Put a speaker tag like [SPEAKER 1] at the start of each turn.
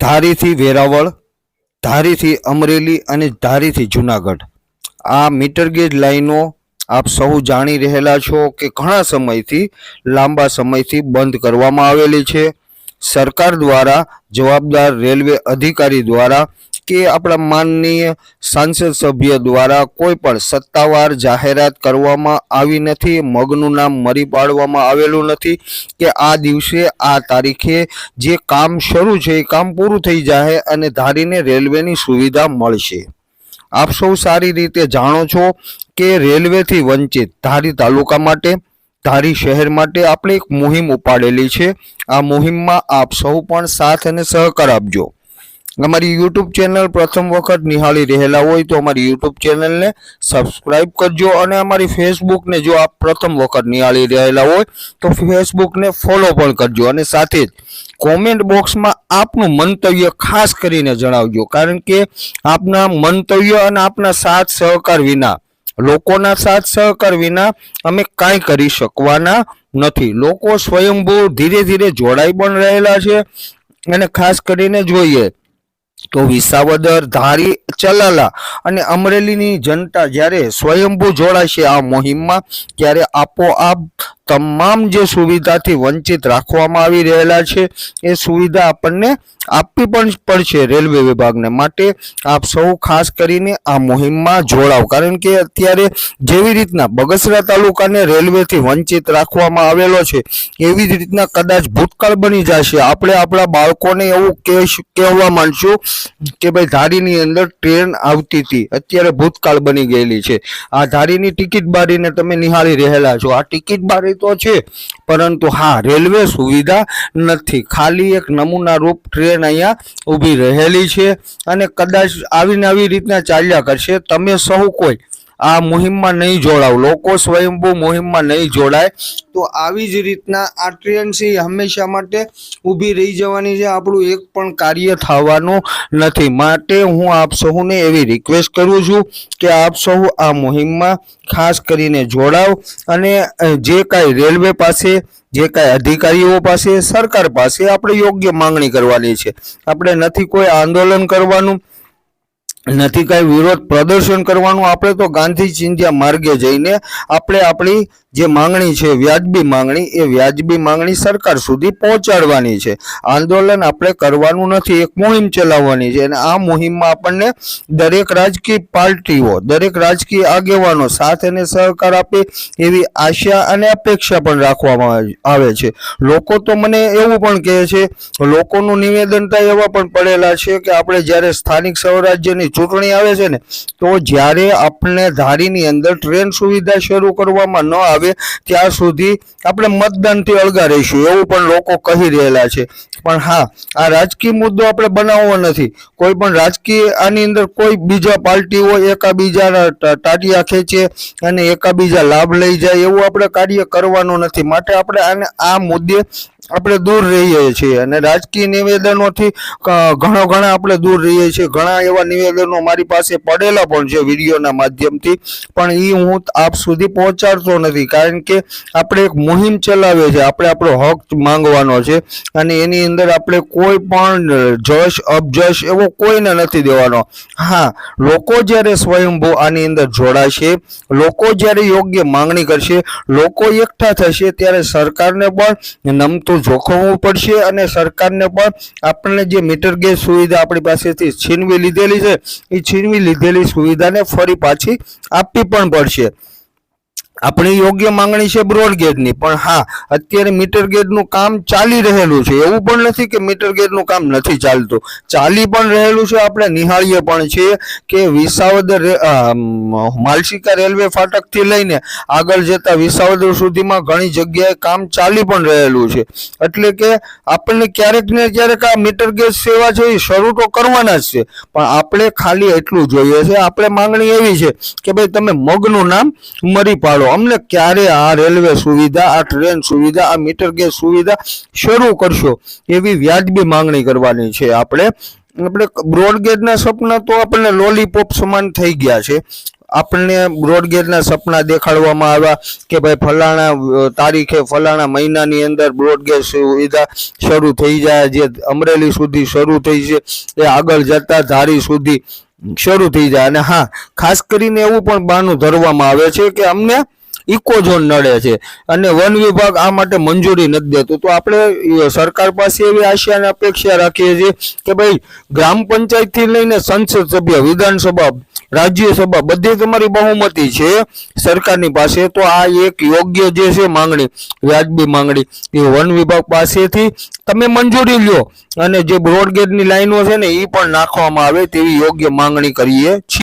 [SPEAKER 1] ધારીથી વેરાવળ, ધારીથી અમરેલી અને ધારીથી જુનાગઢ. આ metre gauge લાઈનો આપ સૌ જાણી રહેલા છો કે ઘણા સમયથી, લાંબા સમયથી બંધ કરવામાં આવેલી છે. સરકાર દ્વારા જવાબદાર રેલવે અધિકારી દ્વારા કે આપણા માનનીય સાંસદ સભ્ય દ્વારા કોઈ પણ સત્તાવાર જાહેરાત કરવામાં આવી નથી, મગનું નામ મરી પાડવામાં આવેલું નથી કે આ દિવસે, આ તારીખે જે કામ શરૂ છે, એ કામ પૂરું થઈ જાય અને ધારીને રેલવેની સુવિધા મળશે. આપ સૌ સારી રીતે જાણો છો કે રેલવેથી વંચિત ધારી તાલુકા માટે, ધારી શહેર માટે આપણે એક મુહિમ ઉપાડેલી છે. આ મુહિમમાં આપ સૌ પણ સાથ અને સહકાર આપજો. અમારી યુટ્યુબ ચેનલ પ્રથમ વખત નિહાળી રહેલા હોય તો અમારી યુટ્યુબ ચેનલને સબસ્ક્રાઈબ કરજો અને અમારી ફેસબુકને જો આપ પ્રથમ વખત નિહાળી રહેલા હોય તો ફેસબુકને ફોલો પણ કરજો અને સાથે જ કોમેન્ટ બોક્સમાં આપનું મંતવ્ય ખાસ કરીને જણાવજો. કારણ કે આપના મંતવ્ય અને આપના સાથ સહકાર વિના, લોકોના સાથ સહકાર વિના અમે કાંઈ કરી શકવાના નથી. લોકો સ્વયંભૂ ધીરે ધીરે જોડાઈ પણ રહેલા છે અને ખાસ કરીને જોઈએ તો વિસાવદર ધારી ચલાલા અને અમરેલીની જનતા જ્યારે સ્વયંભૂ જોડાશે આ મુહિમમાં ત્યારે આપોઆપ તમામ જે સુવિધાથી વંચિત રાખવામાં આવી રહેલા છે, એ સુવિધા આપણને આપવી પણ પડશે રેલવે વિભાગને માટે. આપ સૌ ખાસ કરીને આ મુહિમમાં જોડાવ. કારણ કે અત્યારે જેવી રીતના બગસરા તાલુકાને રેલવેથી વંચિત રાખવામાં આવેલો છે, એવી જ રીતના કદાચ ભૂતકાળ બની જશે. આપણે આપણા બાળકોને એવું કહેશ- કહેવા માંડશું કે ભાઈ ધારીની અંદર ટ્રેન આવતી હતી. અત્યારે ભૂતકાળ બની ગયેલી છે. આ ધારીની ટિકિટ બારીને તમે નિહાળી રહેલા છો. આ ટિકિટ બારી તો છે, પરંતુ હા, રેલવે સુવિધા નથી. ખાલી એક નમૂના રૂપ ટ્રેન અહીંયા ઊભી રહેલી છે અને કદાચ આવીને આવી રીતના ચાલ્યા કરશે. તમે સૌ કોઈ આ મુહિમમાં નહીં જોડાવ. લોકો સ્વયંભૂ મુહિમમાં નહીં જોડાય. તો આવી જ રીતના આ ટ્રેન છે હંમેશા માટે ઊભી રહી જવાની છે. આપણું એક પણ કાર્ય થવાનું નથી. માટે હું આપ સૌને એવી રિક્વેસ્ટ કરું છું કે આપ સૌ આ મુહિમમાં ખાસ કરીને જોડાવ અને જે કાંઈ રેલવે પાસે, જે કાંઈ અધિકારીઓ પાસે, સરકાર પાસે આપણે યોગ્ય માંગણી કરવાની છે. આપણે નથી કોઈ આંદોલન કરવાનું. નથી કાંઈ વિરોધ પ્રદર્શન કરવાનું, આપણે તો ગાંધી ચિંધ્યા માર્ગે જઈને આપણે આપણી જે માંગણી છે, વ્યાજબી માંગણી, એ વ્યાજબી માંગણી સરકાર સુધી પહોંચાડવાની છે. આંદોલન આપણે કરવાનું નથી, એક મુહિમ ચલાવવાની છે. અને આ મુહિમમાં આપણને દરેક રાજકીય પાર્ટીઓ, દરેક રાજકીય આગેવાનો સાથ અને સહકાર આપે એવી આશા અને અપેક્ષા પણ રાખવામાં આવે- છે. લોકો તો મને એવું પણ કહે છે, લોકોનું નિવેદન તો એવા પણ પડેલા છે કે આપણે જ્યારે સ્થાનિક સ્વરાજ્યની ચૂંટણી આવે છે ને, તો જ્યારે આપણને ધારીની અંદર ટ્રેન સુવિધા શરૂ કરવામાં ન આવે, ત્યાં સુધી આપણે મતદાનથી અળગા રહીશું, એવું પણ લોકો કહી રહેલા છે. પણ હા, આ રાજકીય મુદ્દો આપણે બનાવવો નથી. કોઈ પણ રાજકીય, આની અંદર કોઈ બીજા પાર્ટીઓ એકાબીજાના ટાટિયા ખેંચે અને એકાબીજા લાભ લઈ જાય, એવું આપણે કાર્ય કરવાનું નથી. માટે આપણે આને, આ મુદ્દે આપણે દૂર રહીએ છીએ અને રાજકીય નિવેદનોથી ઘણો ઘણા આપણે દૂર રહીએ છીએ. ઘણા એવા નિવેદનો મારી પાસે પડેલા પણ છે વિડીયોના માધ્યમથી. પણ એ હું આપ સુધી પહોંચાડતો નથી, કારણ કે આપણે એક મુહિમ ચલાવીએ છીએ. આપણે આપણો હક માંગવાનો છે અને એની અંદર આપણે કોઈ પણ જશ અપજશ એવો કોઈને નથી દેવાનો. હા, લોકો જ્યારે સ્વયંભૂ આની અંદર જોડાશે, લોકો જ્યારે યોગ્ય માંગણી કરશે, લોકો એકઠા થશે, ત્યારે સરકારને પણ નમતું જોખમવું પડશે અને સરકારને પણ આપણને જે મીટર ગેજ સુવિધા આપણી પાસેથી છીનવી લીધેલી છે, એ છીનવી લીધેલી સુવિધાને ફરી પાછી આપવી પણ પડશે. આપણી યોગ્ય માંગણી છે બ્રોડગેજની પણ હા, અત્યારે મીટર ગેજનું કામ ચાલી રહેલું છે. એવું પણ નથી કે મીટર ગેજનું કામ નથી ચાલતું. ચાલી પણ રહેલું છે, આપણે નિહાળીએ પણ છીએ કે વિસાવદર માલશિકા રેલવે ફાટકથી લઈને આગળ જતા વિસાવદર સુધીમાં ઘણી જગ્યાએ કામ ચાલી પણ રહેલું છે. એટલે કે આપણને ક્યારેક ને ક્યારેક આ મીટર ગેજ સેવા છે એ શરૂ તો કરવાના જ છે, પણ આપણે ખાલી એટલું જોઈએ છે. આપણે માંગણી એવી છે કે ભાઈ તમે મગનું નામ મરી પાડો. અમને ક્યારે આ રેલવે સુવિધા, આ ટ્રેન સુવિધા, આ મીટર ગેસ સુવિધા શરૂ કરશો એવી વ્યાજબી માંગણી કરવાની છે. આપણે આપણે બ્રોડગેજના સપના તો આપણને લોલીપોપ સમાન થઈ ગયા છે. આપણને બ્રોડગેજના સપના દેખાડવામાં આવ્યા કે ભાઈ ફલાણા તારીખે ફલાણા મહિનાની અંદર બ્રોડગેજ સુવિધા શરૂ થઈ જાય, જે અમરેલી સુધી શરૂ થઈ છે, એ આગળ જતા ધારી સુધી શરૂ થઈ જાય. અને હા, ખાસ કરીને એવું પણ બહાનું ધરવામાં આવે છે કે અમને ઇકોઝોન નડે છે. અને વન વિભાગ આ માટે મંજૂરી નથી દેતું. તો આપણે સરકાર પાસે એવી આશા અપેક્ષા રાખીએ છીએ કે ભાઈ, ગ્રામ પંચાયતથી લઈને સંસદ સભ્ય, વિધાનસભા, રાજ્યસભા બધી તમારી બહુમતી છે સરકારની પાસે. તો આ એક યોગ્ય જે છે માંગણી, વ્યાજબી માંગણી એ વન વિભાગ પાસેથી તમે મંજૂરી લ્યો. અને જે બ્રોડગેજની લાઈનો છે ને એ પણ નાખવામાં આવે તેવી યોગ્ય માંગણી કરીએ છીએ.